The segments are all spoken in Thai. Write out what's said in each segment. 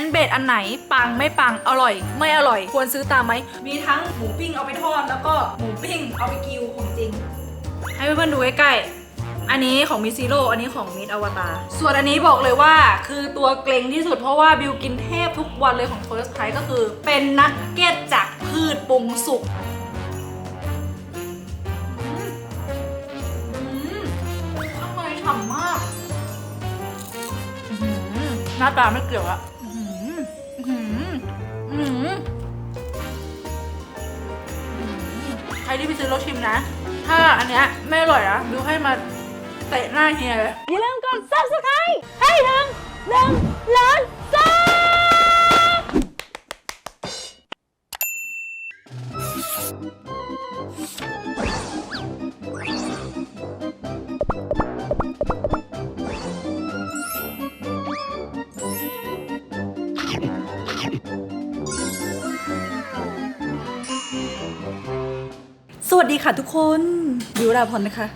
นเบดอันไหนปังไม่ปังอร่อย ไม่อร่อยควรซื้อตามไหมมีทั้งหมูปิ้งเอาไปทอดแล้วก็หมูปิ้งเอาไปกิวของจริง ให้เพื่อนๆดูใกล้ๆอันนี้ของมิซิโร่อันนี้ของมิดอวตารส่วนอันนี้บอกเลยว่าคือตัวเกรงที่สุดเพราะว่าบิวกินเทพทุกวันเลยของ First Price ก็คือ เป็นนักเก็ตจากพืชปรุงสุกอืมข้างในฉ่ำมากหน้าตาไม่เกี่ยวละ อื้อหือใครที่ไปซื้อรสชิมนะ ถ้าอันเนี้ยไม่อร่อยนะบิวให้มาเตะหน้าเฮียเลยอย่าลืมกด subscribe ให้ถึงหนึ่งล้าน ค่ะทุกคนวิวดาพรนะคะ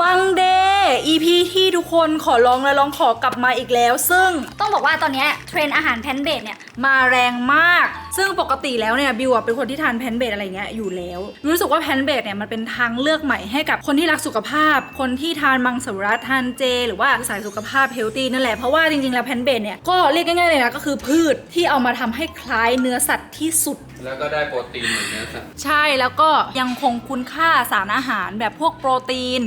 มังเดย์ EP ที่ทุกคนขอร้องและร้องขอกลับมาอีกแล้ว ซึ่งต้องบอกว่าตอนเนี้ยเทรนด์อาหารแพนเบดเนี่ย มาแรงมาก ซึ่งปกติแล้วเนี่ยบิวเป็นคนที่ทานแพนเบดอะไรเงี้ยอยู่แล้วรู้สึกว่าแพนเบดเนี่ยมันเป็นทางเลือกใหม่ให้กับคนที่รักสุขภาพ คนที่ทานมังสวิรัตทานเจ หรือว่าสายสุขภาพเฮลตี้นั่นแหละเพราะว่าจริงๆแล้วแพนเบดเนี่ยก็เรียกง่ายๆเลยนะก็คือพืชที่เอามาทำให้คล้ายเนื้อสัตว์ที่สุด แล้วก็ได้โปรตีนเหมือนเนื้อสัตว์ใช่แล้วก็ยังคงคุณค่าสารอาหารแบบพวกโปรตีน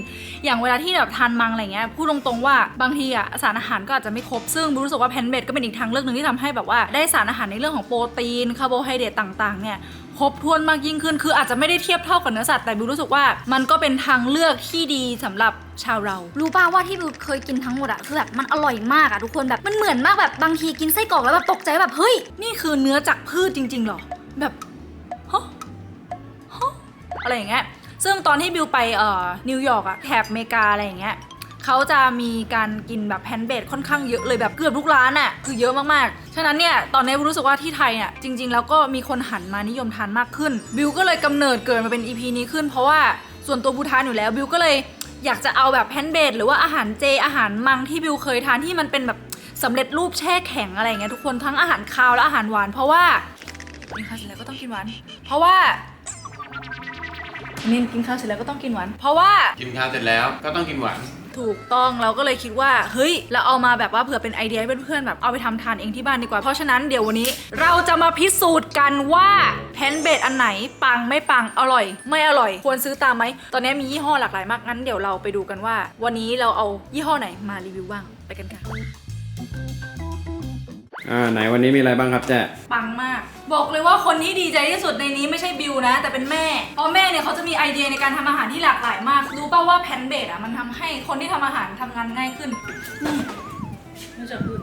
อย่างเวลาที่แบบทานมังอะไรเงี้ยพูดตรงๆว่าบางทีอะสารอาหารก็อาจจะไม่ครบซึ่งรู้สึกว่าแพนเบดก็เป็นอีกทางเลือกหนึ่งที่ทำให้แบบว่าได้สารอาหารในเรื่องของโปรตีนคาร์โบไฮเดรตต่างๆเนี่ยครบถ้วนมากยิ่งขึ้น คืออาจจะไม่ได้เทียบเท่ากับเนื้อสัตว์แต่บิวรู้สึกว่ามันก็เป็นทางเลือกที่ดีสำหรับชาวเรา รู้ป่าว่าที่บิวเคยกินทั้งหมดอะคือแบบมันอร่อยมากอะทุกคนแบบมันเหมือนมากแบบบางทีกินไส้กรอกแล้วแบบตกใจแบบเฮ้ยนี่คือเนื้อจากพืชจริงๆหรอแบบฮะฮะอะไรอย่างเงี้ย ซึ่งตอนที่บิวไปเอ่อนิวยอร์กอะแถบอเมริกาอะไรอย่างเงี้ยเขาจะมีการกินแบบแพนเบดค่อนข้างเยอะเลยแบบเกือบทุกร้านอะคือเยอะมากๆ ฉะนั้นเนี่ยตอนนี้บิวรู้สึกว่าที่ไทยเนี่ยจริง ๆ แล้วก็มีคนหันมานิยมทานมากขึ้น บิวก็เลยกำเนิดเกิดมาเป็น EP นี้ขึ้น เพราะว่าส่วนตัวบิวทานอยู่แล้วบิวก็เลยอยากจะเอาแบบแพนเบดหรือว่าอาหารเจอาหารมังที่บิวเคยทานที่มันเป็นแบบสำเร็จรูปแช่แข็งอะไรอย่างเงี้ยทุกคนทั้งอาหารคาวและอาหารหวาน เพราะว่ากินข้าวเสร็จแล้วก็ต้องกินหวานเพราะว่า นินกินข้าวเสร็จแล้วก็ต้องกินหวาน เพราะว่ากินข้าวเสร็จแล้วก็ต้องกินหวาน ถูกต้องเราก็เลยคิดว่า เฮ้ย เราเอามาแบบว่าเผื่อเป็นไอเดียให้เพื่อนๆแบบเอาไปทำทานเองที่บ้านดีกว่า เพราะฉะนั้นเดี๋ยววันนี้ เราจะมาพิสูจน์กันว่าแพนเบดอันไหนปังไม่ปังอร่อย ไม่อร่อย ควรซื้อตามไหม ตอนนี้มียี่ห้อหลากหลายมากงั้นเดี๋ยวเราไปดูกันว่า วันนี้เราเอายี่ห้อไหนมารีวิวบ้างไปกันค่ะ อ่าไหนวันนี้มีอะไรบ้างครับแจ๊ปังมาก บอกเลยว่าคนที่ดีใจที่สุดในนี้ไม่ใช่บิวนะ แต่เป็นแม่ เพราะแม่เนี่ยเขาจะมีไอเดียในการทำอาหารที่หลากหลายมาก รู้ป่าว่าแพนเบดอะมันทำให้คนที่ทำอาหารทำงานง่ายขึ้นนี่นี่จะพูด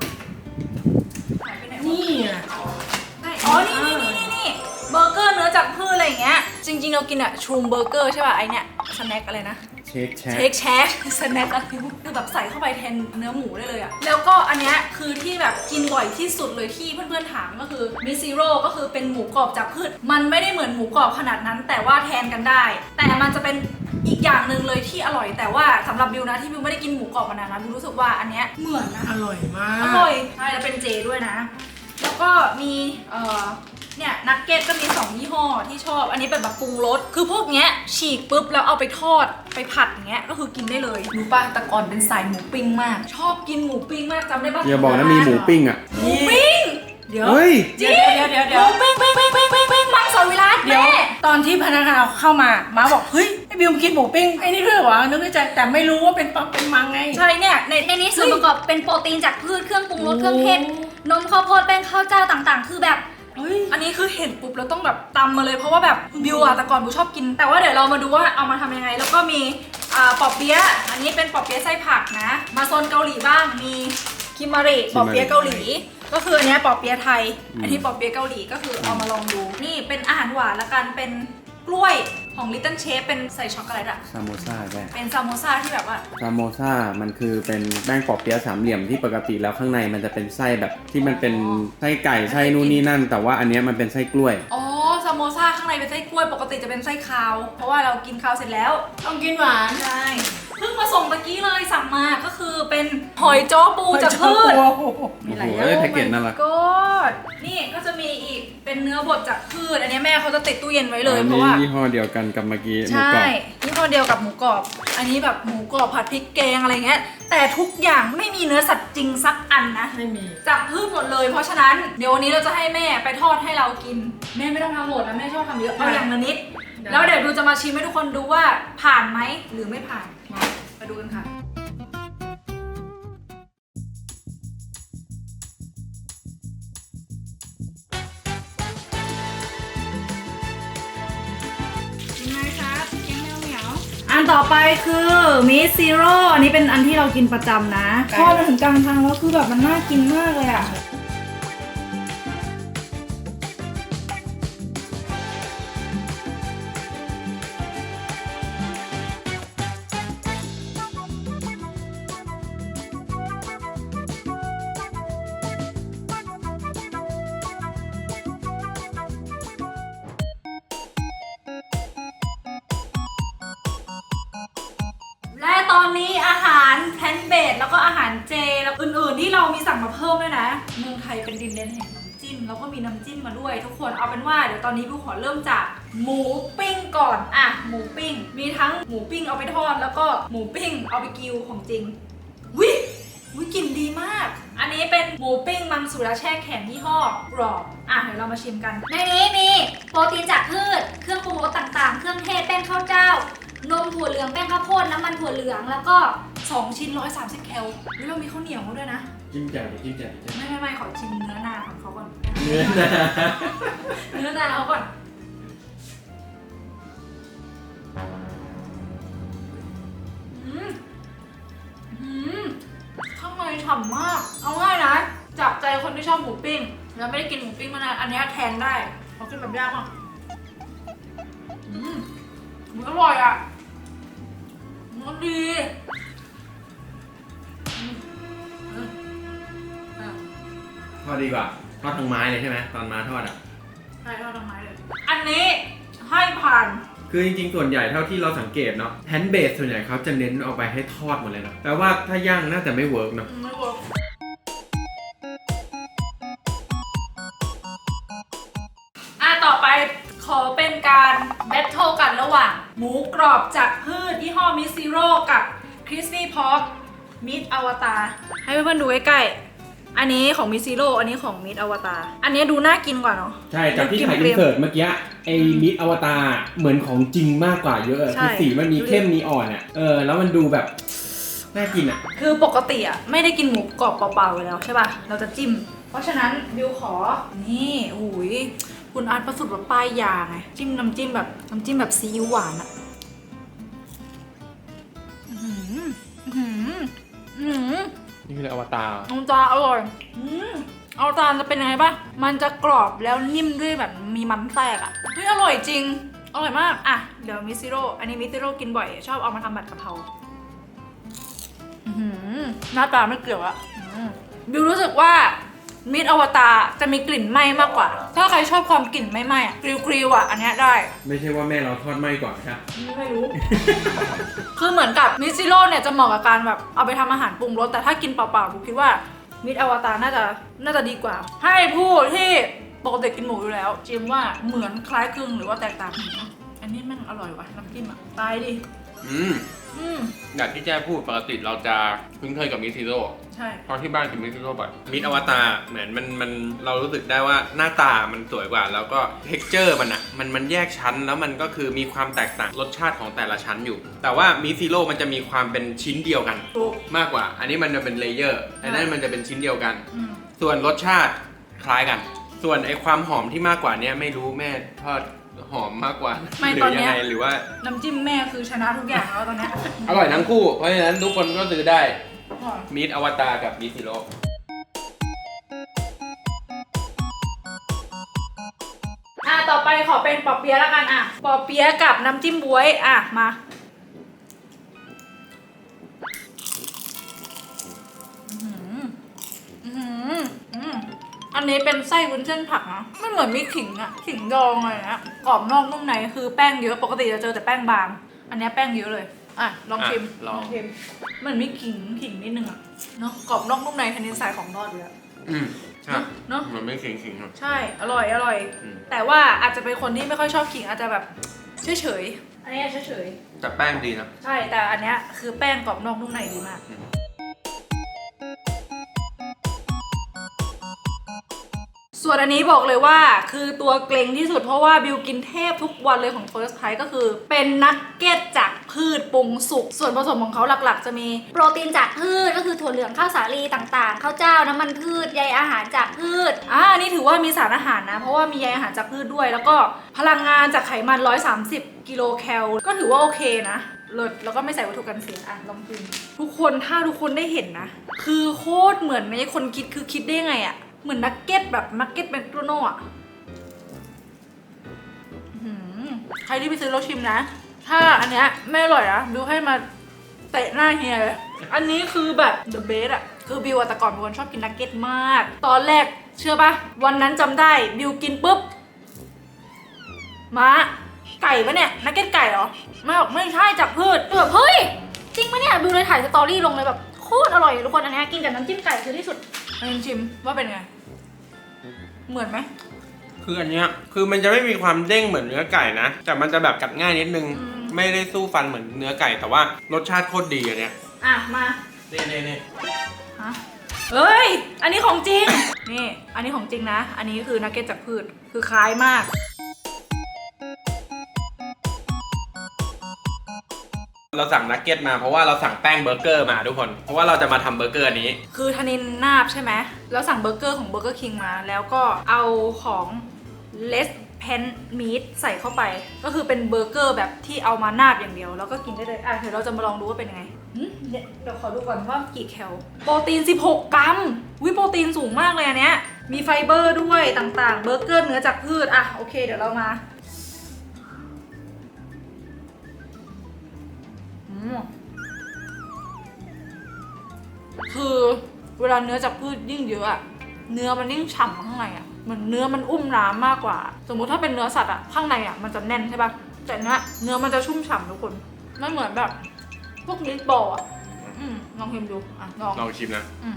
หายไปไหนวะ นี่อะอ๋อ นี่นี่นี่นี่นี่เบอร์เกอร์เนื้อจากพืชอะไรอย่างเงี้ย จริงๆ เรากินอะชูมเบอร์เกอร์ใช่ป่ะ ไอเนี้ยสแน็คอะไรนะ เช็คแชเชคแชกสแน็คอะไรคือแบบใส่เข้าไปแทนเนื้อหมูได้เลยอะแล้วก็อันเนี้ยคือที่แบบกินบ่อยที่สุดเลยที่เพื่อนๆถามก็คือมิซิโร่ก็คือเป็นหมูกรอบจากพืช มันไม่ได้เหมือนหมูกรอบขนาดนั้น แต่ว่าแทนกันได้ แต่มันจะเป็นอีกอย่างหนึ่งเลยที่อร่อย แต่ว่าสำหรับบิวนะที่บิวไม่ได้กินหมูกรอบมานานนะบิวรู้สึกว่าอันเนี้ยเหมือนนะ อร่อยมากอร่อยใช่แล้วเป็นเจด้วยนะ แล้วก็มีเอ่อ เนี่ยนักเก็ตก็มี 2 ยี่ห้อที่ชอบ อันนี้เป็นแบบปรุงรส คือพวกเนี้ยฉีกปุ๊บแล้วเอาไปทอดไปผัดอย่างเงี้ยก็คือกินได้เลยรู้ป่ะแต่ก่อนเป็นสายหมูปิ้งมาก ชอบกินหมูปิ้งมากจำได้ป่ะอย่าบอกนะมีหมูปิ้งอะ หมูปิ้งเดี๋ยวเฮ้ย จริงเดี๋ยวเดี๋ยวหเดี๋ยวมูปิ้งปิ้งปิ้งปิ้งปิ้งปิ้งมังสวิรัตเดี๋ยว แม่ ตอนที่พนักงานเอาเข้ามาม้าบอกเฮ้ยไอ้บิวมนกินหมูปิ้งไอ้นี่ด้วยเหรอนึกในใจแต่ไม่รู้ว่าเป็นปังเป็นมังไง ใช่เนี่ยในในนี้ส่วนประกอบเป็นโปรตีนจากพืชเครื่องปรุงรสเครื่องเทศนมข้าวโพดแป้งข้าวเจ้าต่างๆ คือแบบ เฮ้ย อันนี้คือเห็นปุ๊บแล้วต้องแบบตำมาเลยเพราะว่าแบบบิวอะแต่ก่อนบิวชอบกิน แต่ว่าเดี๋ยวเรามาดูว่าเอามาทำยังไง แล้วก็มีอ่าปอบเปี๊ยะอันนี้เป็นปอบเปี๊ยะไส้ผักนะ มาโซนเกาหลีบ้างมีคิมาริปอบเปี๊ยะเกาหลี ก็คืออันเนี้ยปอบเปี๊ยะไทย อันนี้ปอบเปี๊ยะเกาหลีก็คือเอามาลองดู นี่เป็นอาหารหวานละกันเป็นกล้วย ของ Little Chef เป็นใส่ช็อกโกแลตอะซามโมซ่าแจ๊เป็นซามโมซาที่แบบว่า ซามโมซ่ามันคือเป็นแป้งปอเปี๊ยะสามเหลี่ยมที่ปกติแล้วข้างในมันจะเป็นไส้แบบที่มันเป็นไส้ไก่ไส้นู่นนี่นั่น แต่ว่าอันเนี้ยมันเป็นไส้กล้วย อ๋อซามโมซาข้างในเป็นไส้กล้วยปกติจะเป็นไส้คาว เพราะว่าเรากินคาวเสร็จแล้ว ต้องกินหวาน ใช่ เพิ่งมาส่งตะกี้เลยสั่งมาก็คือเป็นหอยจ้อปูจากพืชโอ้โหโอ้โหเอ้ยแพ็กเกจน่ารัก ก็นี่ก็จะมีอีกเป็นเนื้อบดจากพืช อันนี้แม่เขาจะติดตู้เย็นไว้เลยอันเพนี้ราะว่า ยี่ห้อเดียวกันกับเมื่อกี้หมูใช่กรอบยี่ห้อเดียวกับหมูกรอบ อันนี้แบบหมูกรอบผัดพริกแกงอะไรเงี้ย แต่ทุกอย่างไม่มีเนื้อสัตว์จริงสักอันนะ ไม่มี จากพืชหมดเลย เพราะฉะนั้นเดี๋ยววันนี้เราจะให้แม่ไปทอดให้เรากิน แม่ไม่ต้องทำหมดนะแม่ชอบทำเยอะเอาอย่างละนิดได้ แล้วเดี๋ยวดูจะมาชิมให้ทุกคนดูว่าผ่านไหมหรือไม่ผ่านมาไปดูกันค่ะ ยังไงครับแกงแมวเหมียว อันต่อไปคือมิซีโร่อันนี้เป็นอันที่เรากินประจำนะทอดมาถึงกลางทางแล้วคือแบบมันน่ากินมากเลยอะ ตอนนี้อาหารแพนเบดแล้วก็อาหารเจแล้วอื่นๆที่เรามีสั่งมาเพิ่มด้วยนะเมืองไทยเป็นดินแดนแห่งน้ำจิ้มแล้วก็มีน้ำจิ้มมาด้วย ทุกคนเอาเป็นว่าเดี๋ยวตอนนี้พี่ขอเริ่มจากหมูปิ้งก่อนอะหมูปิ้ง มีทั้งหมูปิ้งเอาไปทอดแล้วก็หมูปิ้งเอาไปกิวของจริงวิวิกลิ่นดีมาก อันนี้เป็นหมูปิ้งมังสวิรัตแช่แข็งยี่ห้อกรอบ อะเดี๋ยวเรามาชิมกัน ในนี้มีโปรตีนจากพืช เครื่องปรุงรสต่างๆ เครื่องเทศแป้งข้าวเจ้า นมถั่วเหลืองแป้งข้าวโพดน้ำมันถั่วเหลืองแล้วก็ 2 ชิ้น 130 แคลแล้วเรามีข้าวเหนียวมาด้วยนะ จิ้มแจ่วดิจิ้มแจ่วดิจิ้มไม่ไม่ไม่ขอชิมเนื้อนาของเขาก่อน เนื้อนะเนื้อนาเขาก่อนอืมอืมข้างในฉ่ำมาก เอาง่ายนะจับใจคนที่ชอบหมูปิ้ง แล้วไม่ได้กินหมูปิ้งมานานอันเนี้ยแทนได้เพราะกินแบบยากมากอืมมันอร่อยอะ มันดีอืมอืมอะทอดดีกว่าทอดทางไม้เลยใช่ไหมตอนมาทอดอะ ใช่ทอดทำไมเลย อันนี้ให้ผ่านคือจริงๆ ส่วนใหญ่เท่าที่เราสังเกตเนาะแฮนด์เบสส่วนใหญ่เขาจะเน้นเอาไปให้ทอดหมดเลยนะแปลว่าถ้าย่างน่าจะไม่เวิร์กเนาะ ไม่เวิร์ก หว่างหมูกรอบจากพืชยี่ห้อมิซิโร่กับคริสปี้พอ k มิดอวตารให้เพื่อนๆดูใกล้ๆอันนี้ของมิซิโร่อันนี้ของมิดอวตารอันนี้ดูน่ากินกว่าเนาะ ใช่จากที่ถ่ายเกรีอิยนมๆเสิร์ตเมื่อกี้ไอ้มิดอวตารเหมือนของจริงมากกว่าเยอะใช่ คือสีมันมีดูดิเข้มมีอ่อนอะเออแล้วมันดูแบบน่ากินอะ คือปกติอะไม่ได้กินหมูกรอบเปล่าๆอยู่แล้วใช่ป่ะ เราจะจิ้ม เพราะฉะนั้นบิวขอ นี่โอ้ย คุณอาร์ตประสุดแบบป้ายยาไงจิ้มน้ำจิ้มแบบน้ำจิ้มแบบซีอิ๊วหวานอะอื้อหืออื้อหืออื้อหือ นี่คืออวตารน้ำตาอร่อยอืมเอาตาลจะเป็นยังไงป่ะมันจะกรอบแล้วนิ่มด้วยแบบมีมันแทรกอะเฮ้ยอร่อยจริง อร่อยมาก อะ เดี๋ยวมิซิโร่ อันนี้มิซิโร่กินบ่อย ชอบเอามาทำผัดกะเพราอื้อหือหน้าตาไม่เกี่ยวอะอืมบิวรู้สึกว่า มิดอวตารจะมีกลิ่นไหม้มากกว่า ถ้าใครชอบความกลิ่นไม่ไหม้อะกริวกริวๆอะอันเนี้ยได้ ไม่ใช่ว่าแม่เราทอดไหม้ก่อนครับ ไม่รู้ คือเหมือนกับมิซิโร่เนี่ยจะเหมาะกับการแบบเอาไปทำอาหารปรุงรส แต่ถ้ากินเปล่าๆบิวคิดว่ามิดอวตารน่าจะน่าจะดีกว่า ให้ผู้ที่ปกติกินหมูอยู่แล้วจิมว่าเหมือนคล้ายคลึงหรือว่าแตกต่างอันนี้แมันอร่อยว่ะน้ำจิ้มอะตายดิ อืมอืมอย่างที่แจ้พูดปกติเราจะคุ้นเคยกับมิซิโร่ใช่ เพราะที่บ้านกินมิซิโร่บ่อย มิดอวตารเหมือนมันมันเรารู้สึกได้ว่าหน้าตามันสวยกว่า แล้วก็เท็กเจอร์มันอะมันมันแยกชั้นแล้วมันก็คือมีความแตกต่างรสชาติของแต่ละชั้นอยู่ แต่ว่ามิซิโร่มันจะมีความเป็นชิ้นเดียวกัน ถูก มากกว่า อันนี้มันจะเป็นเลเยอร์อันนั้นมันจะเป็นชิ้นเดียวกัน อืมส่วนรสชาติคล้ายกัน ส่วนไอความหอมที่มากกว่าเนี้ยไม่รู้แม่ทอด หอมมากกว่าไม่หรืตอนยัเนี้ยไงหรือว่าน้ำจิ้มแม่คือชนะทุกอย่างแล้วตอนเนี้ยอร่อยทั้งคู่ เพราะฉะนั้นทุกคนก็ซื้อได้อร่อยมิดอวตารกับมิซิโร่อะต่อไปขอเป็นปอเปี๊ยะแล้วกันอะปอเปี๊ยะกับน้ำจิ้มบ๊วยอะมา อันนี้เป็นไส้วุ้นเส้นผักนะไม่เหมือนมีขิงอะขิงดองอะไรนะกรอบนอกนุ่มในคือแป้งเยอะปกติจะเจอแต่แป้งบาง อันเนี้ยแป้งเยอะเลยอะลองชิมลองชิมเหมันมีขิงขิงนิดนึงอะเนาะกรอบนอกนุ่มในทันทีใส่ของทอดอยู่แล้วอืมใช่เนอะมันไม่ขิงขิงๆหรอกใช่อร่อยอร่อยอืมแต่ว่าอาจจะเป็นคนที่ไม่ค่อยชอบขิงอาจจะแบบเฉยเฉยๆอันนี้เฉยเฉยแต่แป้งดีนะๆใช่แต่อันเนี้ยคือแป้งกรอบนอกนุ่มในดีมาก ส่วนอันนี้บอกเลยว่าคือตัวเกรงที่สุดเพราะว่าบิวกินเทพทุกวันเลยของ First Price ก็คือ เป็นนักเก็ตจากพืชปรุงสุก ส่วนผสมของเขาหลักๆ จะมี โปรตีนจากพืชก็คือถั่วเหลืองข้าวสาลีต่างๆข้าวเจ้าน้ำมันพืชใยอาหารจากพืชอ่านนี่ถือว่ามีสารอาหารนะ เพราะว่ามีใยอาหารจากพืชด้วย แล้วก็พลังงานจากไขมัน 130 กิโลแคลก็ถือว่าโอเคนะเลิศแล้วก็ไม่ใส่วัตถุกันเสียอะลองกินทุกคนถ้าทุกคนได้เห็นนะ คือโคตรเหมือนไม่ใช่คนคิดคือคิดได้ไงอะ เหมือนนักเก็ตแบบนักเก็ตแมคโดนัลด์อะใครที่ไปซื้อแล้วชิมนะ ถ้าอันเนี้ยไม่อร่อยนะบิวให้มาเตะหน้าเฮียเลย อันนี้คือแบบ the best อะคือบิวอะแต่ก่อนเป็นคนชอบกินนักเก็ตมาก ตอนแรกเชื่อปะวันนั้นจำได้บิวกินปุ๊บมาไก่ปะเนี่ยนักเก็ตไก่เหรอไม่บอกไม่ใช่จากพืชแบบเฮ้ยจริงปะเนี่ยดูเลยถ่ายสตอรี่ลงเลยแบบโคตรอร่อยทุกคนอันเนี้ยกินกับน้ำจิ้มไก่คือที่สุด ให้ชิมว่าเป็นไง เหมือนไหม คืออันเนี้ยคือมันจะไม่มีความเด้งเหมือนเนื้อไก่นะ แต่มันจะแบบกัดง่ายนิดนึง อืม ไม่ได้สู้ฟันเหมือนเนื้อไก่ แต่ว่ารสชาติโคตรดีอันเนี้ยอะ มานี่นี่นี่ฮะเฮ้ย อันนี้ของจริง นี่ อันนี้ของจริงนะ อันนี้คือนักเก็ตจากพืช คือคล้ายมาก เราสั่งนักเก็ตมาเพราะว่าเราสั่งแป้งเบอร์เกอร์มาทุกคน เพราะว่าเราจะมาทำเบอร์เกอร์อันนี้ คือธนินนาบใช่ไหม แล้วสั่งเบอร์เกอร์ของเบอร์เกอร์คิงมา แล้วก็เอาของเลสเพนมีทใส่เข้าไป ก็คือเป็นเบอร์เกอร์แบบที่เอามานาบอย่างเดียว แล้วก็กินได้เลย อะ เดี๋ยวเราจะมาลองดูว่าเป็นยังไงหืมเนี่ยเดี๋ยวขอดูก่อนว่ากี่แคล โปรตีน 16 กรัม วิโปรตีนสูงมากเลยอันเนี้ย มีไฟเบอร์ด้วยต่างๆ เบอร์เกอร์เนื้อจากพืช อะ โอเค เดี๋ยวเรามา คือเวลาเนื้อจากพืชยิ่งเยอะอะเนื้อมันยิ่งฉ่ำข้างในอะเหมือนเนื้อมันอุ้มน้ำมากกว่า สมมุติถ้าเป็นเนื้อสัตว์อะข้างในอะมันจะแน่นใช่ปะแต่เนื้อเนื้อมันจะชุ่มฉ่ำทุกคนไม่เหมือนแบบ พวกมิตบอลอะอืมลองชิมดูอะลองลองชิมนะ อืม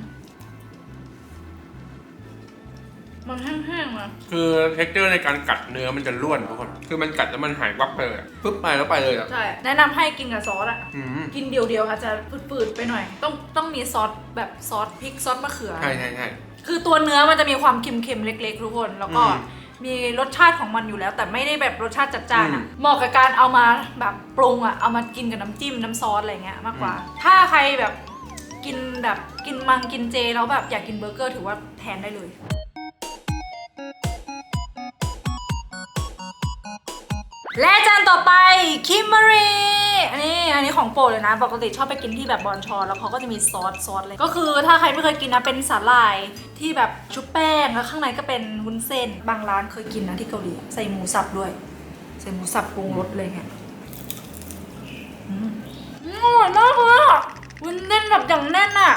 มันแห้งๆนะคือเท็กเจอร์ในการกัดเนื้อมันจะร่วนทุกคน คือมันกัดแล้วมันหายวับไปเลยอะปึ๊บไปแล้วไปเลยอะใช่ แนะนำให้กินกับซอสอะอืมกินเดียวๆอาจจะปืดๆไปหน่อย ต้องต้องมีซอสแบบซอสพริกซอสมะเขือ ใช่ใช่ใช่ คือตัวเนื้อมันจะมีความเค็มๆเล็ก ๆ ทุกคน แล้วก็อืมมีรสชาติของมันอยู่แล้ว แต่ไม่ได้แบบรสชาติจัดจ้านอะอืมเหมาะกับการเอามาแบบปรุงอะเอามากินกับน้ำจิ้มน้ำซอสอะไรเงี้ยมากกว่าอืมถ้าใครแบบกินแบบกินมังกินเจแล้วแบบอยากกินเบอร์เกอร์ถือว่าแทนได้เลย และจานต่อไปคิมมารีอันนี้อันนี้ของโปรดเลยนะ ปกติชอบไปกินที่แบบบอนชอนแล้วเขาก็จะมีซอสซอสเลย ก็คือถ้าใครไม่เคยกินนะเป็นสาหร่ายที่แบบชุบแป้งแล้วข้างในก็เป็นวุ้นเส้น บางร้านเคยกินนะที่เกาหลีใส่หมูสับด้วย ใส่หมูสับปรุงรสเลยไงอืมอร่อยมากเลยอะวุ้นเส้นแบบอย่างแน่นอะ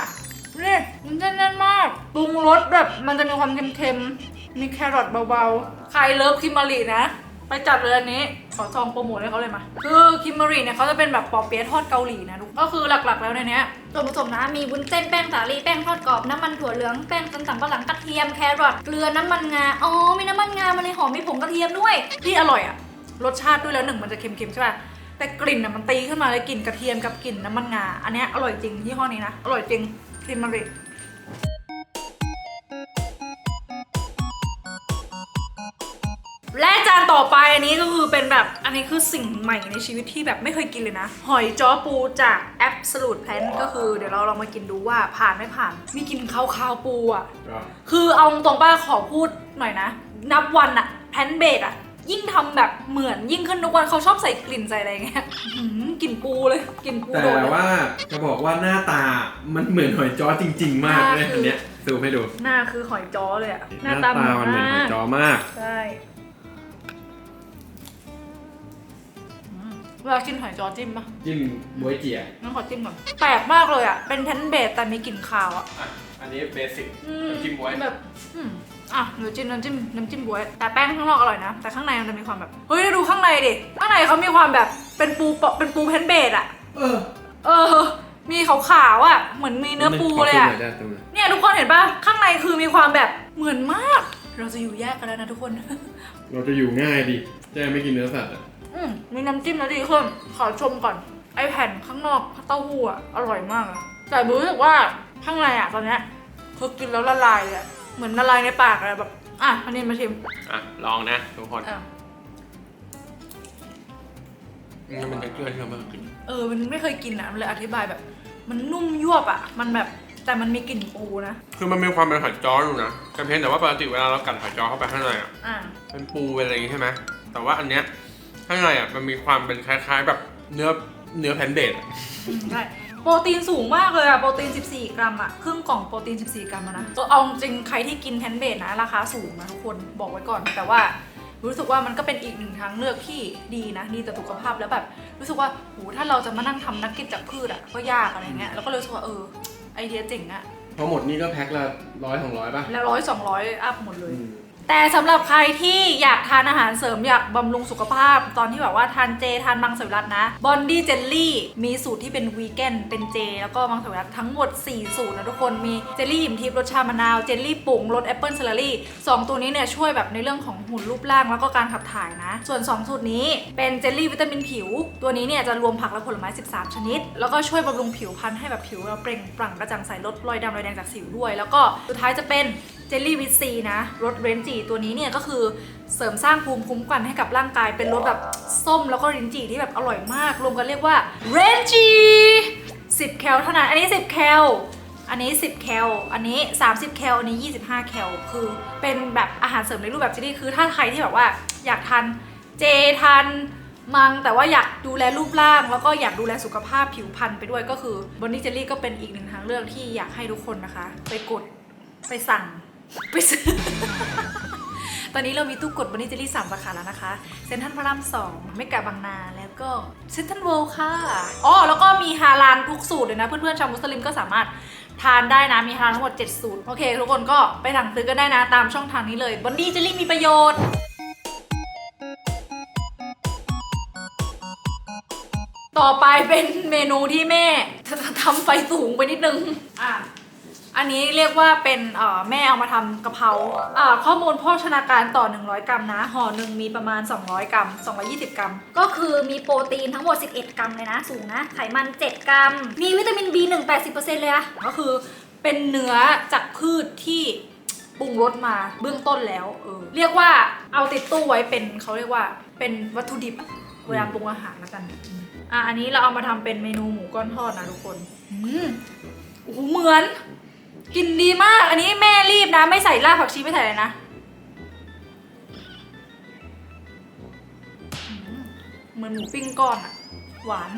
นี่วุ้นเส้นแน่นมากปรุงรสแบบมันจะมีความเค็มๆมีแครอทเบาๆใครเลิฟคิมมารีนะ ไปจัดเลยอันนี้ ขอซองโปรโมทให้เขาเลยมา คือคิมมารีเนี่ยเขาจะเป็นแบบปอเปี๊ยะทอดเกาหลีนะทุกก็คือหลักๆ แล้วในเนี้ยส่วนผสมนะมีวุ้นเส้นแป้งสาลีแป้งทอดกรอบน้ำมันถั่วเหลืองแป้งสันสังปะหลังกระเทียมแครอทเกลือน้ำมันงาอ๋อมีน้ำมันงามันเลยหอมมีผงกระเทียมด้วย ที่อร่อยอะรสชาติด้วยแล้วหนึ่งมันจะเค็มๆใช่ป่ะแต่กลิ่นอะมันตีขึ้นมาเลยกลิ่นกระเทียมกับกลิ่นน้ำมันงาอันเนี้ยอร่อยจริงที่ห้อนี้นะอร่อยจริงคิมมารี และจานต่อไปอันนี้ก็คือเป็นแบบอันนี้คือสิ่งใหม่ในชีวิตที่แบบไม่เคยกินเลยนะ หอยจ้อปูจาก Absolute Plan ก็คือเดี๋ยวเราลองมากินดูว่าผ่านไม่ผ่านมีกลินคาวๆปูอะคือเอาตรงๆป้าขอพูดหน่อยนะ นับวันอะแพนเบดอะยิ่งทำแบบเหมือนยิ่งขึ้นทุกวันเขาชอบใส่กลิ่นใส่อะไรเงี้ยอื้อหือกลิ่นปูเลยกลิ่นปูแต่โดดเลยว่าจะบอกว่าหน้าตามันเหมือนหอยจ้อจริง ๆ มากเลยหน้าคืออัอันเนี้ยซูมให้ดู หน้าคือหอยจ้อเลยอะหหน้าน้าตาตามันเหมือนหอยจ้อมากใช่ เวลากินหอยจ้อจิ้มปะจิ้มบวยเจี๋ยงั้นขอจิ้มก่อนแปลกมากเลยอะเป็นแพนเบดแต่มีกลิ่นคาวอะอะ อันนี้เบสิกอืน้ำจิ้มบ๊วยแบบอืมอะหนูจิ้มน้ำจิ้มน้ำจิ้มบวย แต่แป้งข้างนอกอร่อยนะ แต่ข้างในมันจะมีความแบบ เฮ้ยดูข้างในดิ ข้างในเขามีความแบบเป็นปูเปาะเป็นปูแพนเบดอะเออเออ มีขาวๆอะ เหมือนมีเนื้อปูเลยอะเนี่ยทุกคนเห็นปะข้างในคือมีความแบบเหมือนมาก เราจะอยู่แยกกันแล้วนะทุกคน เราจะอยู่ง่ายดิแจ้ไม่กินเนื้อสัตว์อะ อืมมีน้ำจิ้มแล้วดีขึ้นขอชมก่อน ไอแผ่นข้างนอกเต้าหู้อะอร่อยมากอะแต่รู้สึกว่าข้างในอะตอนเนี้ยคือกินแล้วละลายเลยอะเหมือนละลายในปากเลยแบบ อะอันนี้มาชิมอะ ลองนะทุกคนอะมันจะเกลือที่เราไม่เคยกินเออ มันไม่เคยกินอะมันเลยอธิบายแบบ มันนุ่มยวบอะมันแบบแต่มันมีกลิ่นปูนะ คือมันมีความเป็นหอยจ้ออยู่นะแต่เพียงแต่ว่าปกติเวลาเรากัดหอยจ้อเข้าไปข้างในอะอะเป็นปูเป็นอะไรอย่างงี้ใช่ไหมแต่ว่าอันเนี้ย ข้างในอะมันมีความเป็นคล้ายๆ แบบเนื้อเนื้อแพนเบดอะใช่โปรตีนสูงมากเลยอะโปรตีน 14 กรัมอะครึ่งกล่องโปรตีน 14 กรัมอะนะตัวเอาจริงใครที่กินแพนเบดนะ ราคาสูงนะทุกคนบอกไว้ก่อน แต่ว่ารู้สึกว่ามันก็เป็นอีกหนึ่งทางเลือกที่ดีนะดีต่อสุขภาพแล้วแบบ รู้สึกว่าโหถ้าเราจะมานั่งทำนักกินจากพืชอะก็ยากอะไรเงี้ยแล้วก็เลยรู้สึกว่าเออไอเดียเจ๋งอะพอหมดนี่ก็แพ็คละร้อยสองร้อยป่ะ แล้วร้อยสองร้อยอัพหมดเลย แต่สำหรับใครที่อยากทานอาหารเสริมอยากบำรุงสุขภาพ ตอนที่แบบว่าทานเจทานมังสวิรัตนะบอนดี้เจลลี่มีสูตรที่เป็นวีแกนเป็นเจ แล้วก็มังสวิรัตทั้งหมด 4 สูตรนะทุกคนมีเจลลี่หิมทิพย์รสชามะนาวเจลลี่ปุ๋งรสแอปเปิลเซลลี่สองตัวนี้เนี่ยช่วยแบบในเรื่องของหุ่นรูปร่างแล้วก็การขับถ่ายนะ ส่วน 2 สูตรนี้เป็นเจลลี่วิตามินผิว ตัวนี้เนี่ยจะรวมผักและผลไม้ 13 ชนิด แล้วก็ช่วยบำรุงผิวพรรณให้แบบผิวเราเปล่งปลั่งกระจ่างใสลดรอยดำรอยแดงจากสิวด้วย แล้วก็สุดท้ายจะเป็น เจลลี่วิตซีนะรสเรนจีตัวนี้เนี่ยก็คือเสริมสร้างภูมิคุ้มกันให้กับร่างกายเป็นรสแบบส้มแล้วก็รินจีที่แบบอร่อยมาก รวมกันเรียกว่าเรนจี10 แคลเท่านั้น อันนี้ 10 แคลอันนี้ 10 แคล อันนี้ 30 แคล อันนี้ 25 แคล คือเป็นแบบอาหารเสริมในรูปแบบเจลลี่ คือถ้าใครที่แบบว่าอยากทานเจทานมัง แต่ว่าอยากดูแลรูปร่าง แล้วก็อยากดูแลสุขภาพผิวพรรณไปด้วยก็คือบอนนี่เจลลี่ก็เป็นอีกหนึ่งทางเลือกที่อยากให้ทุกคนนะคะ ไปกดไปสั่ง ไปซื้อ ตอนนี้เรามีตู้กดบันนี่เจลลี่สามสาขาแล้วนะคะเซ็นทรัลพระรามสองเมกะบางนาแล้วก็เซ็นทรัลเวิลด์ค่ะอ๋อแล้วก็มีฮาลานทุกสูตรเลยนะ เพื่อนๆชาวมุสลิมก็สามารถทานได้นะ มีฮาลานทั้งหมด7สูตรโอเค ทุกคนก็ไปสั่งซื้อกันได้นะ ตามช่องทางนี้เลยบันนี่เจลลี่มีประโยชน์ต่อไปเป็นเมนูที่แม่ทำไฟสูงไปนิดนึง อะ อันนี้เรียกว่าเป็นแม่เอามาทำกะเพราข้อมูลโภชนาการต่อ 100 กรัมนะห่อหนึ่งมีประมาณ 200 กรัม 220 กรัม ก็คือมีโปรตีนทั้งหมด 11 กรัมเลยนะ สูงนะ ไขมัน 7 กรัม มีวิตามิน B1 80%เลยอะก็คือเป็นเนื้อจากพืชที่ปรุงรสมาเบื้องต้นแล้วเออเรียกว่าเอาติดตู้ไว้เป็นเขาเรียกว่าเป็นวัตถุดิบเวลาปรุงอาหารแล้วกันอะอันนี้เราเอามาทำเป็นเมนูหมูก้อนทอดนะทุกคนอืมโอ้โหเหมือน กินดีมาก อันนี้แม่รีบนะ ไม่ใส่รากผักชีไม่ใส่เลยนะอืมเหมือนหมูปิ้งก้อนอะหวาน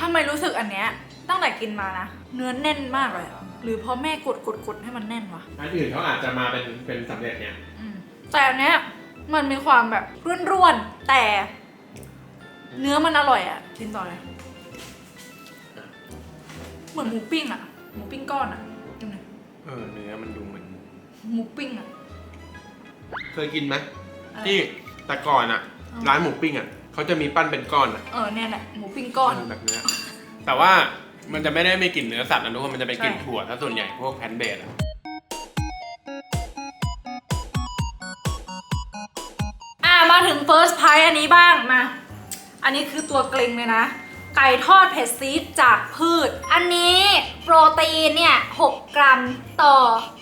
ทำไมรู้สึกอันเนี้ยตั้งแต่กินมานะ เนื้อแน่นมากเลยอะหรือเพราะแม่กดกดกดให้มันแน่นวะอันอื่นเขาอาจจะมาเป็นเป็นสำเร็จเนี่ยอืมแต่อันเนี้ยมันมีความแบบร่วนๆแต่ เนื้อมันอร่อยอะกินต่อเลยเหมือนหมูปิ้งอะหมูปิ้งก้อนอะกินหน่อย เออเนื้อมันดูเหมือนหมูปิ้งอะเคยกินไหมอะไรที่แต่ก่อนอะอ๋อร้านหมูปิ้งอะเขาจะมีปั้นเป็นก้อนอะเออเนี่ยแหละหมูปิ้งก้อน แบบเนี้ยแต่ว่ามันจะไม่ได้ไม่กลิ่นเนื้อสัตว์นะทุกคนมันจะเป็นกลิ่นใช่ ถั่วถ้าส่วนใหญ่พวกแพนเบดอะอะมาถึง first pie อันนี้บ้างมา อันนี้คือตัวเกรงเลยนะ ไก่ทอดเผ็ดซีดจากพืช อันนี้โปรตีนเนี่ย6กรัมต่อ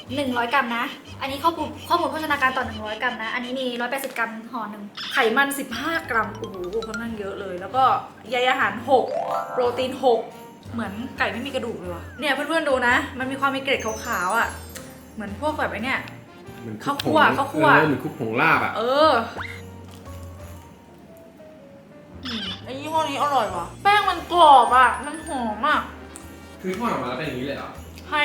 100 กรัมนะ อันนี้ข้อมูลข้อมูลโภชนาการต่อ 100 กรัมนะ อันนี้มี 180 กรัมห่อหนึ่ง ไขมัน 15 กรัม โอ้โหค่อนข้างเยอะเลย แล้วก็ใยอาหาร 6 โปรตีน 6 เหมือนไก่ไม่มีกระดูกเลยว่ะ เนี่ยเพื่อนๆดูนะ มันมีความมีเกล็ดขาวๆอะ เหมือนพวกแบบไอ้เนี่ยเหมือนข้าวคั่วข้าวคั่วเออเหมือนคุกผงลาบอะ เอออืมไอ้ยี่ห้อนี้อร่อยว่ะ แป้งมัน กรอบอะ มันหอมอะคือทอดออกมาแล้วเป็นอย่างนี้เลยเหรอให้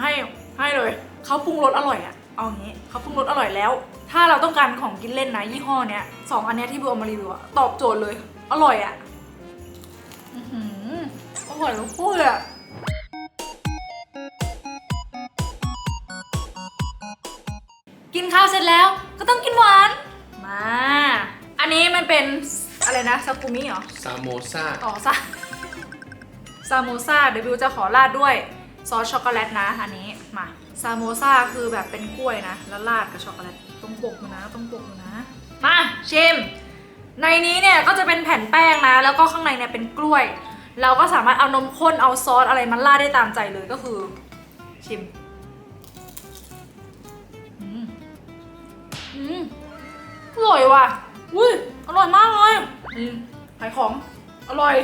ให้ให้เลยเขาปรุงรสอร่อยอะเอาอย่างนี้เขาปรุงรสอร่อยแล้ว ถ้าเราต้องการของกินเล่นนะยี่ห้อเนี้ยสองอันเนี้ยที่บิวเอามารีวิวอะตอบโจทย์เลย อร่อยอะอื้อหืออร่อยทุกคู่เลยอะกินข้าวเสร็จแล้วก็ต้องกินหวานมา อันนี้มันเป็น อะไรนะซากุมิเหรอ ซาโมซ่าอ๋อซาซาโมซาเดี๋ยวบิวจะขอราดด้วยซอสช็อกโกแลตนะอันนี้มาซาโมซาคือแบบเป็นกล้วยนะ แล้วราดกับช็อกโกแลตต้องปกมันนะต้องปกมันนะ มาชิมในนี้เนี่ยก็จะเป็นแผ่นแป้งนะ แล้วก็ข้างในเนี่ยเป็นกล้วย เราก็สามารถเอานมข้นเอาซอสอะไรมาราดได้ตามใจเลยก็คือ ชิมอืมอืมอร่อยว่ะ อุ้ยอร่อยมากเลยอืมขายของอร่อย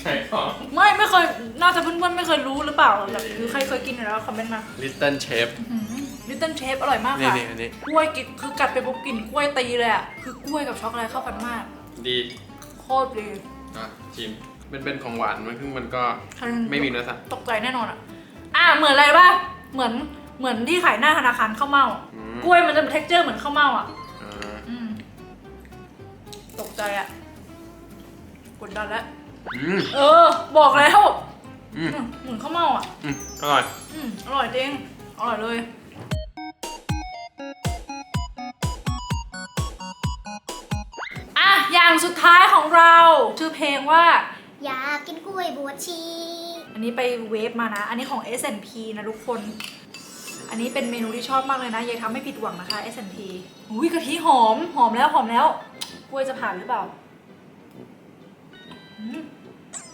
ใช่ของ ไม่ไม่เคยน่าจะเพื่อนๆไม่เคยรู้หรือเปล่าแบบหรือใครเคยกินอยู่แล้วคอมเมนต์มาลิตเติ้ลเชฟลิตเติ้ลเชฟอร่อยมากนี่ค่ะนี่อันนี้ กล้วยกินคือกัดไปปุ๊บกลิ่นกล้วยตีเลยอะคือกล้วยกับช็อกโกแลตเข้ากันมากดีโคตรดีอะชิมมันเป็นของหวานมันคือมันก็ใครไม่มีเนื้อสัตว์ตกใจแน่นอนอะอะเหมือนอะไรป่ะเหมือนเหมือนที่ขายหน้าธนาคารข้าวเม่า อืมกล้วยมันจะเป็น texture เหมือนข้าวเม่าอะอ่าอืม ตกใจอะกดดันแล้ว อืม เออ บอกแล้วอืมอืมเหมือนข้าวเม่าอะ อืมอร่อย อืมอร่อยจริง อร่อยเลย อะ อย่างสุดท้ายของเรา ชื่อเพลงว่า อยากกินกล้วยบวชชีอันนี้ไปเวฟมานะ อันนี้ของ S&P นะทุกคน อันนี้เป็นเมนูที่ชอบมากเลยนะอย่าทำให้ผิดหวังนะคะ S&P อุ้ยกะทิหอม หอมแล้วหอมแล้ว กล้วยจะผ่านหรือเปล่าอืม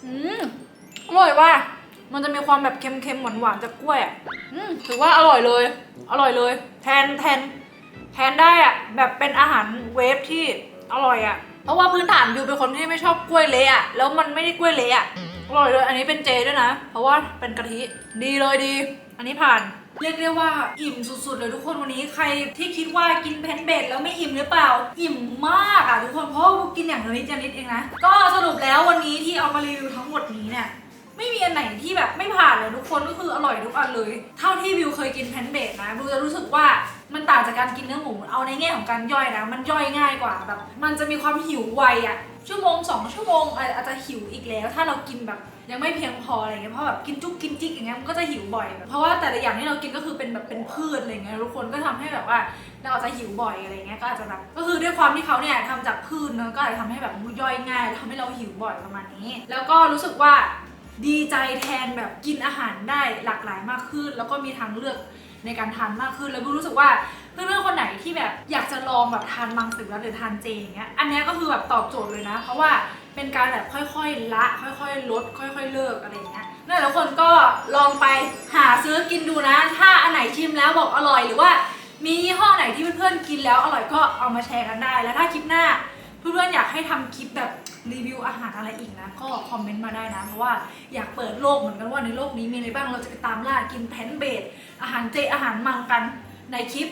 อืมอร่อยว่ะ มันจะมีความแบบเค็มๆหวานๆจากกล้วยอะอืมถือว่าอร่อยเลย อร่อยเลย แทนแทน แทนได้อะ แบบเป็นอาหารเวฟที่อร่อยอะ เพราะว่าพื้นฐานบิวเป็นคนที่ไม่ชอบกล้วยเละอะ แล้วมันไม่ได้กล้วยเละอะ อร่อยเลย อันนี้เป็นเจด้วยนะ เพราะว่าเป็นกะทิ ดีเลยดี อันนี้ผ่าน เรียกได้ว่าอิ่มสุดๆเลยทุกคนวันนี้ใครที่คิดว่ากินแพนเบดแล้วไม่อิ่มหรือเปล่า อิ่มมากอะทุกคนเพราะว่ากินอย่างนิดอย่างนิดเองนะ ก็สรุปแล้ววันนี้ที่เอามารีวิวทั้งหมดนี้เนี่ยไม่มีอันไหนที่แบบไม่ผ่านเลยทุกคนก็คืออร่อยทุกอันเลย เท่าที่วิวเคยกินแพนเบดนะวิวจะรู้สึกว่ามันต่างจากการกินเนื้อหมูเอาในแง่ของการย่อยนะมันย่อยง่ายกว่าแบบ มันจะมีความหิวไวอะ ชั่วโมงสองชั่วโมงอาจจะหิวอีกแล้ว ถ้าเรากินแบบยังไม่เพียงพออะไรเงี้ยเพราะแบบกินจุกกินจิกอย่างเงี้ยมันก็จะหิวบ่อย เพราะว่าแต่ละอย่างที่เรากินก็คือเป็นแบบเป็นพืชอะไรเงี้ยทุกคนก็ทำให้แบบว่าเราอาจจะหิวบ่อยอะไรเงี้ยก็อาจจะแบบก็คือด้วยความที่เขาเนี่ยทำจากพืชเนอะก็อาจจะทำให้แบบย่อยง่ายทำให้เราหิวบ่อยประมาณนี้ แล้วก็รู้สึกว่าดีใจแทนแบบกินอาหารได้หลากหลายมากขึ้น แล้วก็มีทางเลือก ในการทานมากขึ้น แล้วก็รู้สึกว่าเพื่อนๆคนไหนที่แบบอยากจะลองแบบทานมังสวิรัตหรือทานเจอย่างเงี้ย อันเนี้ยก็คือแบบตอบโจทย์เลยนะ เพราะว่าเป็นการแบบค่อยๆ ละ ค่อยๆ ลด ค่อยๆ เลิกอะไรอย่างเงี้ยนั่นแหละทุกคนก็ลองไปหาซื้อกินดูนะ ถ้าอันไหนชิมแล้วบอกอร่อยหรือว่ามียี่ห้อไหนที่เพื่อนๆกินแล้วอร่อยก็เอามาแชร์กันได้ แล้วถ้าคลิปหน้าเพื่อนๆอยากให้ทำคลิปแบบ รีวิวอาหารอะไรอีกนะ ก็คอมเมนต์มาได้นะ เพราะว่าอยากเปิดโลกเหมือนกันว่าในโลกนี้มีอะไรบ้างเราจะไปตามล่ากินแพนเบดอาหารเจอาหารมังกันในคลิป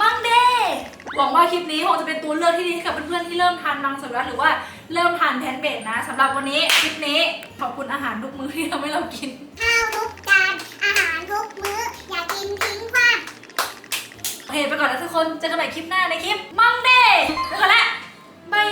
มังเดย์หวังว่าคลิปนี้คงจะเป็นตัวเลือกที่ดีให้กับเพื่อนๆที่เริ่มทานมังสวิรัตหรือว่าเริ่มทานแพนเบดนะสำหรับวันนี้คลิปนี้ขอบคุณอาหารทุกมื้อที่ทำให้เรากิน ข้าวทุกจานอาหารทุกมื้อ อย่ากินทิ้งขว้าง โอเคไปก่อนนะทุกคน เจอกันใหม่คลิปหน้าในคลิปมังเดย์ไปก่อนละบาย